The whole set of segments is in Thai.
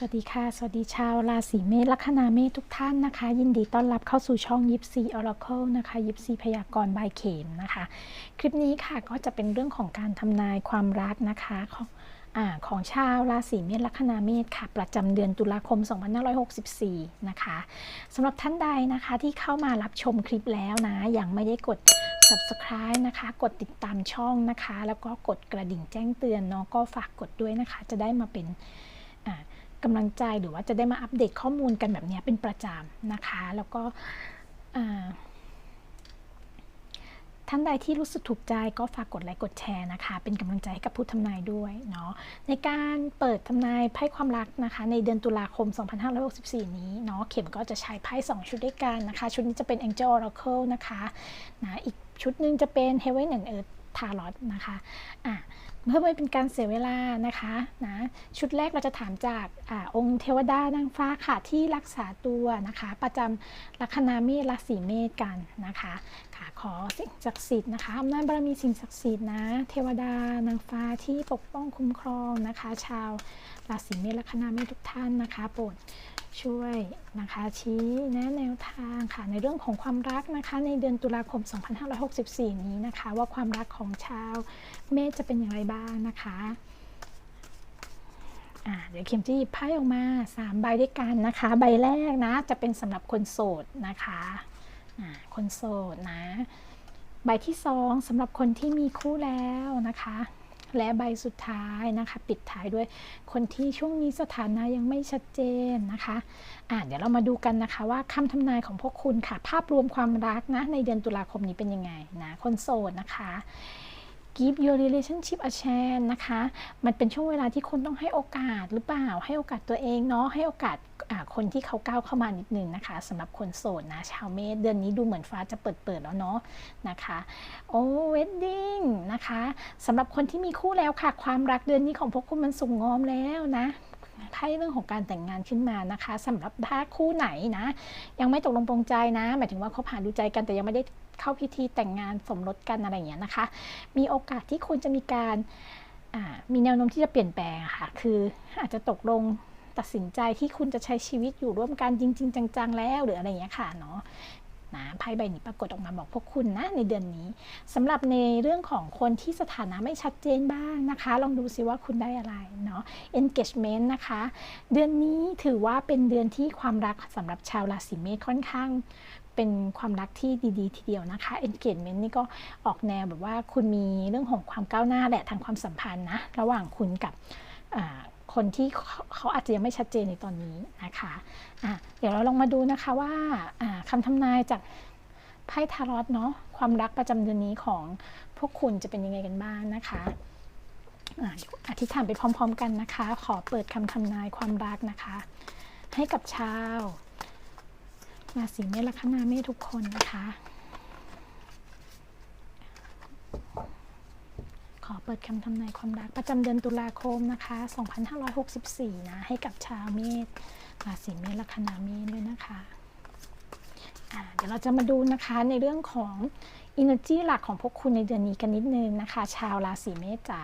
สวัสดีค่ะ สวัสดีชาวราศีเมษลัคนาเมษทุกท่านนะคะ ยินดีต้อนรับเข้าสู่ช่องยิปซีออร์เคิลนะคะยิปซีพยากรณ์บายเขมนะคะ คลิปนี้ค่ะก็จะเป็นเรื่องของการทำนายความรักนะคะของอของชาวราศีเมษลัคนาเมษค่ะ ประจำเดือนตุลาคม 2564 นะคะสำหรับท่านใดนะคะที่เข้ามารับชมคลิปแล้วนะยังไม่ได้กด subscribe นะคะ กดติดตามช่องนะคะ แล้วก็กดกระดิ่งแจ้งเตือนเนาะก็ฝากกดด้วยนะคะ จะได้มาเป็นอ่า กำลังใจหรือว่าจะได้มาอัปเดตข้อมูลกันแบบนี้เป็นประจำนะคะ แล้วก็ท่านใดที่รู้สึกถูกใจก็ฝากกดไลค์กดแชร์นะคะ เป็นกำลังใจให้กับผู้ทำนายด้วยเนาะในการเปิดทำนายไพ่ความรักนะคะ ในเดือนตุลาคม 2564 นี้เนาะเข็มก็จะใช้ไพ่2 ชุดด้วยกันนะคะ ชุดนี้จะเป็น Angel Oracle นะคะนะอีกชุดหนึ่งจะเป็น Heaven and Earth Tarot นะคะอะ เพื่อไม่เป็นการเสียเวลานะคะนะชุดแรกเราจะถามจากอาองค์เทวดานางฟ้าค่ะที่รักษาตัวนะคะ ประจำลัคนาเมษราศีเมษกันนะคะค่ะขอสิ่งศักดิ์สิทธิ์นะคะอำนาจบารมีสิ่งศักดิ์สิทธิ์นะเทวดานางฟ้าที่ปกป้องคุ้มครองนะคะ ชาวราศีเมษลัคนาเมษทุกท่านนะคะโปรด ช่วยนะคะชี้แนะแนวทางค่ะในเรื่องของความรักนะคะ ในเดือนตุลาคม 2564 นี้นะคะ ว่าความรักของชาวเมษจะเป็นอย่างไรบ้างนะคะเดี๋ยวเข็มจะหยิบไพ่ออกมา 3 ใบด้วยกันนะคะ ใบแรกนะจะเป็นสำหรับคนโสดนะคะคนโสดนะ ใบที่ 2สำหรับคนที่มีคู่แล้วนะคะ และใบสุดท้ายนะคะ ปิดท้ายด้วยคนที่ช่วงนี้สถานะยังไม่ชัดเจนนะคะอะเดี๋ยวเรามาดูกันนะคะว่าคำทำนายของพวกคุณค่ะ ภาพรวมความรักนะในเดือนตุลาคมนี้เป็นยังไงนะคนโสดนะคะ give your relationship a chance นะคะ มันเป็นช่วงเวลาที่คุณต้องให้โอกาสหรือเปล่า ให้โอกาสตัวเองเนาะ ให้โอกาส คนที่เขาก้าวเข้ามานิดนึงนะคะสำหรับคนโสดนะ ชาวเมษเดือนนี้ดูเหมือนฟ้าจะเปิดเปิดแล้วเนาะนะคะโอ้เวดดิ้งนะคะสำหรับคนที่มีคู่แล้วค่ะ ความรักเดือนนี้ของพวกคุณมันสุงงอมแล้วนะไพ่เรื่องของการแต่งงานขึ้นมานะคะสำหรับถ้าคู่ไหนนะ ยังไม่ตกลงปรงใจนะ หมายถึงว่าเขาผ่านดูใจกันแต่ยังไม่ได้เข้าพิธีแต่งงานสมรสกันอะไรอย่างเงี้ยนะคะ มีโอกาสที่คุณจะมีการมีแนวโน้มที่จะเปลี่ยนแปลงค่ะ คืออาจจะตกลง ตัดสินใจที่คุณจะใช้ชีวิตอยู่ร่วมกันจริง ๆ จังๆ แล้วหรืออะไรอย่างเงี้ยค่ะเนาะนะไพ่ใบนี้ปรากฏออกมาบอกพวกคุณนะในเดือนนี้สำหรับในเรื่องของคนที่สถานะไม่ชัดเจนบ้างนะคะ ลองดูซิว่าคุณได้อะไรเนาะ engagement นะคะ เดือนนี้ถือว่าเป็นเดือนที่ความรักสำหรับชาวราศีเมษค่อนข้างเป็นความรักที่ดีๆ ทีเดียวนะคะ engagement นี่ก็ออกแนวแบบว่าคุณมีเรื่องของความก้าวหน้าแหละทางความสัมพันธ์นะ ระหว่างคุณกับ คนที่เขาอาจจะยังไม่ชัดเจนในตอนนี้นะคะะเดี๋ยวเราลองมาดูนะคะว่าคำทำนายจากไพ่ทารอตเนาะความรักประจำเดือนนี้ของพวกคุณจะเป็นยังไงกันบ้างนะคะอธิษฐานไปพร้อม ๆ กันนะคะ ขอเปิดคำทำนายความรักนะคะ ให้กับชาวราศีเมษลัคนาเมษทุกคนนะคะ ขอ เปิดคำทำนายความรักประจำเดือนตุลาคมนะคะ 2564 นะ ให้กับชาวเมษราศีเมษลัคนาเมษด้วยนะคะะเดี๋ยวเราจะมาดูนะคะในเรื่องของ energy หลักของพวกคุณในเดือนนี้กันนิดนึงนะคะ ชาวราศีเมษจ๋า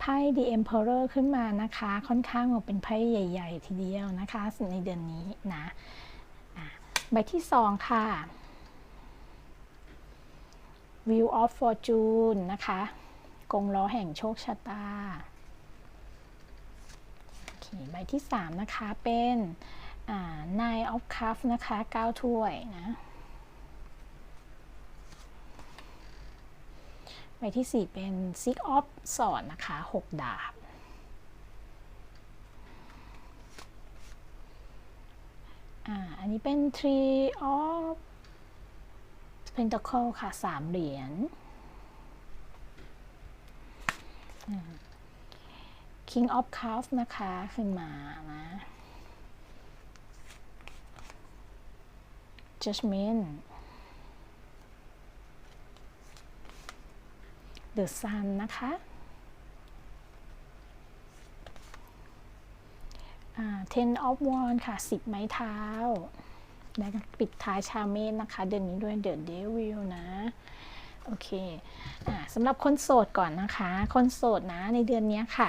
ไพ่ The Emperor ขึ้นมานะคะ ค่อนข้างเป็นไพ่ใหญ่ ๆ ทีเดียวนะคะในเดือนนี้นะใบที่สองค่ะ View of Fortune นะคะ กงล้อแห่งโชคชะตาใบที่ 3 นะคะเป็น Nine of Cups นะคะ9ถ้วยนะใบที่ 4 เป็น Six of Swords นะคะ 6 ดาบ อันนี้เป็น Three of Pentacle ค่ะ 3 เหรียญ King of Cups นะคะ ขึ้นมานะ Judgment The Sun นะคะ Ten of Wands ค่ะ10ไม้เท้า และปิดท้ายชาเมนนะคะ เดือนนี้ด้วย The Devil นะ โอเคอสำหรับคนโสดก่อนนะคะ คนโสดนะในเดือนนี้ค่ะ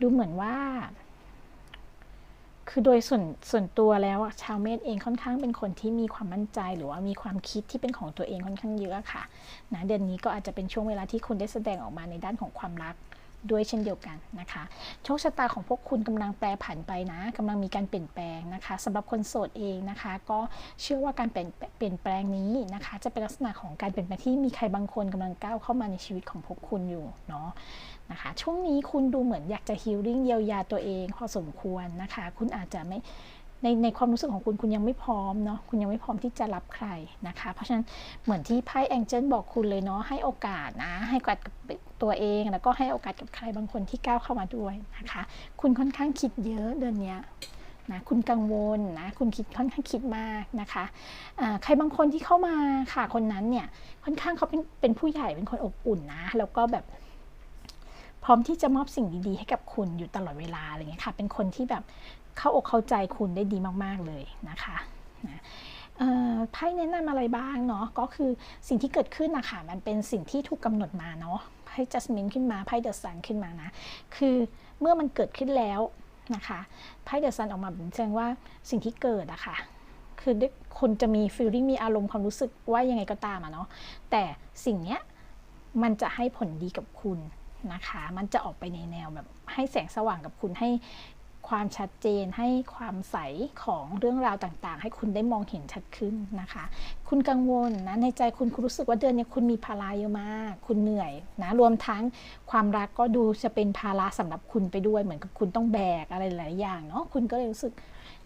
ดูเหมือนว่า คือโดยส่วนส่วนตัวแล้วชาวเมษเองค่อนข้างเป็นคนที่มีความมั่นใจ หรือว่ามีความคิดที่เป็นของตัวเองค่อนข้างเยอะค่ะนะเดือนนี้ก็อาจจะเป็นช่วงเวลาที่คุณได้แสดงออกมาในด้านของความรัก ด้วยเช่นเดียวกันนะคะโชคชะตาของพวกคุณกำลังแปรผันไปนะกำลังมีการเปลี่ยนแปลงนะคะสำหรับคนโสดเองนะคะ ก็เชื่อว่าการเปลี่ยนเปลี่ยนแปลงนี้นะคะ จะเป็นลักษณะของการเปลี่ยนแปลงที่มีใครบางคนกำลังก้าวเข้ามาในชีวิตของพวกคุณอยู่เนาะนะคะช่วงนี้คุณดูเหมือนอยากจะฮิลลิ่งเยียวยาตัวเองพอสมควรนะคะ คุณอาจจะไม่ ในในความรู้สึกของคุณคุณยังไม่พร้อมเนาะคุณยังไม่พร้อมที่จะรับใครนะคะ เพราะฉะนั้นเหมือนที่ไพ่แองเจิลบอกคุณเลยเนาะให้โอกาสนะ ให้โอกาสกับตัวเอง แล้วก็ให้โอกาสกับใครบางคนที่ก้าวเข้ามาด้วยนะคะ คุณค่อนข้างคิดเยอะเดือนนี้นะคุณกังวลนะคุณคิดค่อนข้างคิดมากนะคะะใครบางคนที่เข้ามาค่ะคนนั้นเนี่ยค่อนข้างเขาเป็นเป็นผู้ใหญ่เป็นคนอบอุ่นนะ แล้วก็แบบพร้อมที่จะมอบสิ่งดีๆ ให้กับคุณอยู่ตลอดเวลาอะไรเงี้ยค่ะ เป็นคนที่แบบ เข้าอกเข้าใจคุณได้ดีมากๆเลยนะคะนะไพ่แนะนำอะไรบ้างเนาะก็คือสิ่งที่เกิดขึ้นนะคะมันเป็นสิ่งที่ถูกกาหนดมาเนาะไพ่จัสมินขึ้นมาไพ่เดอะซันขึ้นมานะ คือเมื่อมันเกิดขึ้นแล้วนะคะไพ่เดอะซันออกมาแสดงว่าสิ่งที่เกิดอะคะ่ะคือคนจะมีฟีลลิ่งมีอารมณ์ความรู้สึกว่ายังไงก็ตามอะเนาะแต่สิ่งเนี้ยมันจะให้ผลดีกับคุณนะคะ มันจะออกไปในแนวแบบให้แสงสว่างกับคุณให้ ความชัดเจนให้ความใสของเรื่องราวต่างๆ ให้คุณได้มองเห็นชัดขึ้นนะคะ คุณกังวลนะในใจคุณคุณรู้สึกว่าเดือนนี้คุณมีภาระเยอะมาก คุณเหนื่อยนะรวมทั้งความรักก็ดูจะเป็นภาระสำหรับคุณไปด้วย เหมือนกับคุณต้องแบกอะไรหลายอย่างเนาะคุณก็เลยรู้สึก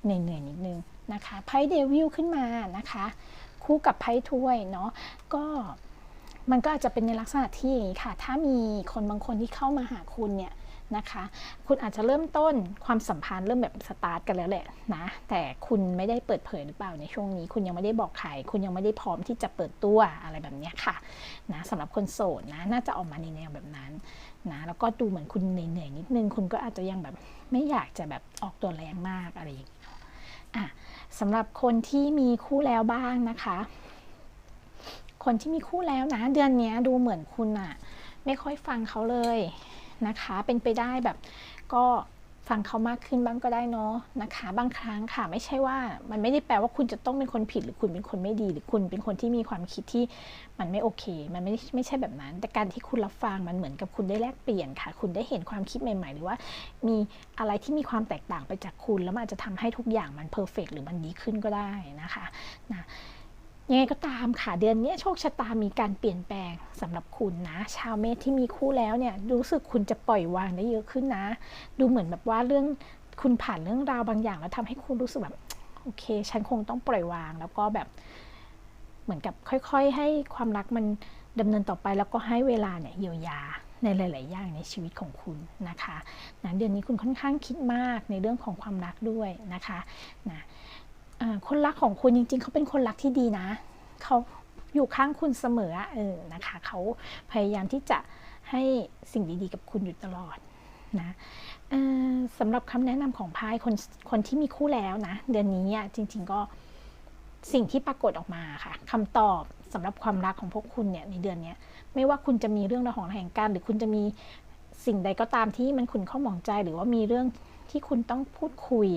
เหนื่อยๆนิดนึงนะคะไพ่เดวิลขึ้นมานะคะ คู่กับไพ่ถ้วยเนาะก็มันก็อาจจะเป็นในลักษณะที่อย่างนี้ค่ะ ถ้ามีคนบางคนที่เข้ามาหาคุณเนี่ย นะคะ คุณอาจจะเริ่มต้นความสัมพันธ์เริ่มแบบสตาร์ทกันแล้วแหละนะแต่คุณไม่ได้เปิดเผยหรือเปล่าในช่วงนี้ คุณยังไม่ได้บอกใครคุณยังไม่ได้พร้อมที่จะเปิดตัวอะไรแบบนี้ค่ะนะสำหรับคนโสดนะน่าจะออกมาในแนวแบบนั้นนะแล้วก็ดูเหมือนคุณเหนื่อยๆนิดนึง คุณก็อาจจะยังแบบไม่อยากจะแบบออกตัวแรงมากอะไรอย่างเงี้ยอะสำหรับคนที่มีคู่แล้วบ้างนะคะ คนที่มีคู่แล้วนะ เดือนนี้ดูเหมือนคุณอะไม่ค่อยฟังเขาเลย นะคะ เป็นไปได้แบบก็ฟังเขามากขึ้นบ้างก็ได้เนาะนะคะ บางครั้งค่ะไม่ใช่ว่ามันไม่ได้แปลว่าคุณจะต้องเป็นคนผิดหรือคุณเป็นคนไม่ดี หรือคุณเป็นคนที่มีความคิดที่มันไม่โอเค มันไม่ไม่ใช่แบบนั้น แต่การที่คุณรับฟังมันเหมือนกับคุณได้แลกเปลี่ยนค่ะ คุณได้เห็นความคิดใหม่ ๆ หรือว่า มีอะไรที่มีความแตกต่างไปจากคุณ แล้วมันอาจจะทำให้ทุกอย่างมันเพอร์เฟกหรือมันดีขึ้นก็ได้นะคะนะ ยังไงก็ตามค่ะเดือนนี้โชคชะตามีการเปลี่ยนแปลงสำหรับคุณนะ ชาวเมษที่มีคู่แล้วเนี่ยรู้สึกคุณจะปล่อยวางได้เยอะขึ้นนะ ดูเหมือนแบบว่าเรื่องคุณผ่านเรื่องราวบางอย่าง แล้วทำให้คุณรู้สึกแบบโอเค ฉันคงต้องปล่อยวาง แล้วก็แบบเหมือนกับค่อยๆ ให้ความรักมันดำเนินต่อไปแล้วก็ให้เวลาเนี่ยเยียวยาในหลาย ๆ อย่างในชีวิตของคุณนะคะนะเดือนนี้คุณค่อนข้างคิดมากในเรื่องของความรักด้วยนะคะนะ คนรักของคุณจริง ๆ เขาเป็นคนรักที่ดีนะเขาอยู่ข้างคุณเสมอเออนะคะเขาพยายามที่จะให้สิ่งดีๆ กับคุณอยู่ตลอดนะสำหรับคำแนะนำของพายคนคนที่มีคู่แล้วนะ เดือนนี้จริง ๆ ก็สิ่งที่ปรากฏออกมาค่ะคำตอบสำหรับความรักของพวกคุณเนี่ยในเดือนนี้ไม่ว่าคุณจะมีเรื่องราวของแห่งการหรือคุณจะมีสิ่งใดก็ตามที่มันคุณข้องหมองใจ หรือว่ามีเรื่องที่คุณต้องพูดคุย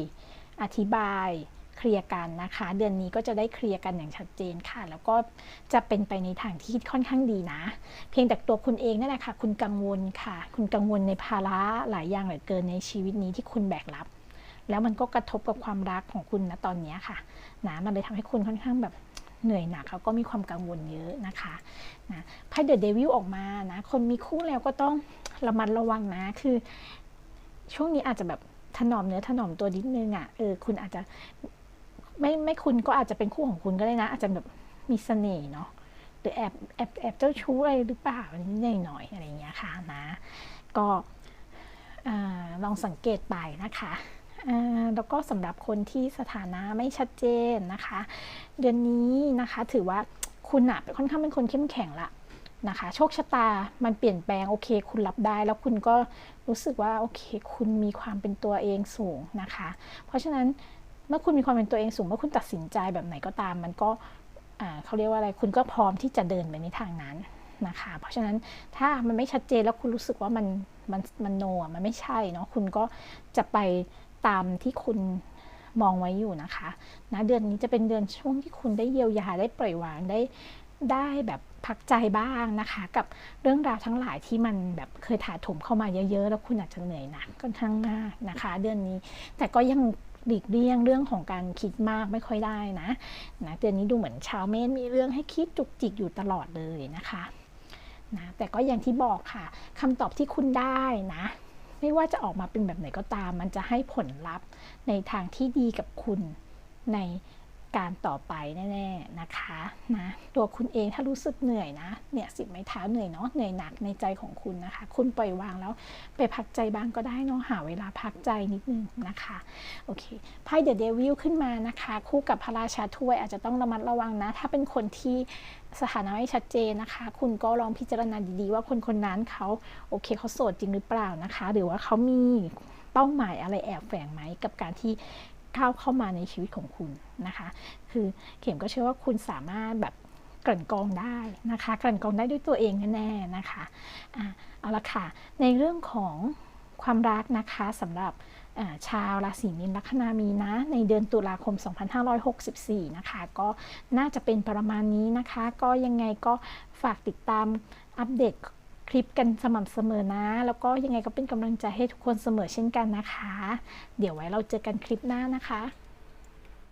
อธิบาย เคลียร์กันนะคะ เดือนนี้ก็จะได้เคลียร์กันอย่างชัดเจนค่ะ แล้วก็จะเป็นไปในทางที่ค่อนข้างดีนะ เพียงแต่ตัวคุณเองนั่นแหละค่ะ คุณกังวลค่ะ คุณกังวลในภาระหลายอย่างเหลือเกินในชีวิตนี้ที่คุณแบกรับ แล้วมันก็กระทบกับความรักของคุณนะตอนนี้ค่ะนะมันเลยทำให้คุณค่อนข้างแบบเหนื่อยหนักเขาก็มีความกังวลเยอะนะคะนะไพ่เดอะเดวิลออกมานะคนมีคู่แล้วก็ต้องระมัดระวังนะคือ ช่วงนี้อาจจะแบบถนอมเนื้อถนอมตัวนิดนึงอะ่ะเออคุณอาจจะ ไม่ไม่คุณก็อาจจะเป็นคู่ของคุณก็ได้นะ อาจจะแบบมีเสน่ห์เนาะหรือแอบแอบแอบเจ้าชู้อะไรหรือเปล่านิดหน่อยอะไรเงี้ยค่ะนะ ก็ลองสังเกตไปนะคะแล้วก็สำหรับคนที่สถานะไม่ชัดเจนนะคะ เดือนนี้นะคะถือว่าคุณอะค่อนข้างเป็นคนเข้มแข็งละนะคะ โชคชะตามันเปลี่ยนแปลงโอเค คุณรับได้ แล้วคุณก็รู้สึกว่าโอเค คุณมีความเป็นตัวเองสูงนะคะ เพราะฉะนั้น เมื่อคุณมีความเป็นตัวเองสูงเมื่อคุณตัดสินใจแบบไหนก็ตาม มันก็เขาเรียกว่าอะไรคุณก็พร้อมที่จะเดินไปในทางนั้นนะคะ เพราะฉะนั้นถ้ามันไม่ชัดเจนแล้วคุณรู้สึกว่ามันมันมันโนะมันไม่ใช่เนาะคุณก็จะไปตามที่คุณมองไว้อยู่นะคะนะเดือนนี้จะเป็นเดือนช่วงที่คุณได้เยียวยาได้ปล่อยวางได้ได้แบบพักใจบ้างนะคะ กับเรื่องราวทั้งหลายที่มันแบบเคยถาถมเข้ามาเยอะๆ แล้วคุณอาจจะเหนื่อยหนักค่อนข้างมากนะคะ เดือนนี้แต่ก็ยัง หลีกเลี่ยงเรื่องของการคิดมากไม่ค่อยได้นะนะเดือนนี้ดูเหมือนชาวเมษมีเรื่องให้คิดจุกจิกอยู่ตลอดเลยนะคะนะแต่ก็อย่างที่บอกค่ะคำตอบที่คุณได้นะ ไม่ว่าจะออกมาเป็นแบบไหนก็ตาม มันจะให้ผลลัพธ์ในทางที่ดีกับคุณใน การต่อไปแน่ๆนะคะนะตัวคุณเองถ้ารู้สึกเหนื่อยนะเนี่ยสิบไม้เท้าเหนื่อยเนาะเหนื่อยหนักในใจของคุณนะคะ คุณปล่อยวางแล้วไปพักใจบ้างก็ได้เนาะหาเวลาพักใจนิดนึงนะคะโอเคไพ่เดอะเดวิลขึ้นมานะคะ คู่กับพระราชาถ้วยอาจจะต้องระมัดระวังนะ ถ้าเป็นคนที่สถานะไม่ชัดเจนนะคะ คุณก็ลองพิจารณาดีๆ ว่าคนคนนั้นเขาโอเคเขาโสดจริงหรือเปล่านะคะ หรือว่าเขามีเป้าหมายอะไรแอบแฝงไหมกับการที่ ก้าวเข้ามาในชีวิตของคุณนะคะ คือเข็มก็เชื่อว่าคุณสามารถแบบกลั่นกรองได้นะคะ กลั่นกรองได้ด้วยตัวเองแน่ๆนะคะอะเอาละค่ะ ในเรื่องของความรักนะคะสำหรับชาวราศีมีนลัคนามีนะ ในเดือนตุลาคม 2564 นะคะ ก็น่าจะเป็นประมาณนี้นะคะ ก็ยังไงก็ฝากติดตามอัปเดต คลิปกันสม่ำเสมอนะ แล้วก็ยังไงก็เป็นกำลังใจให้ทุกคนเสมอเช่นกันนะคะ เดี๋ยวไว้เราเจอกันคลิปหน้านะคะ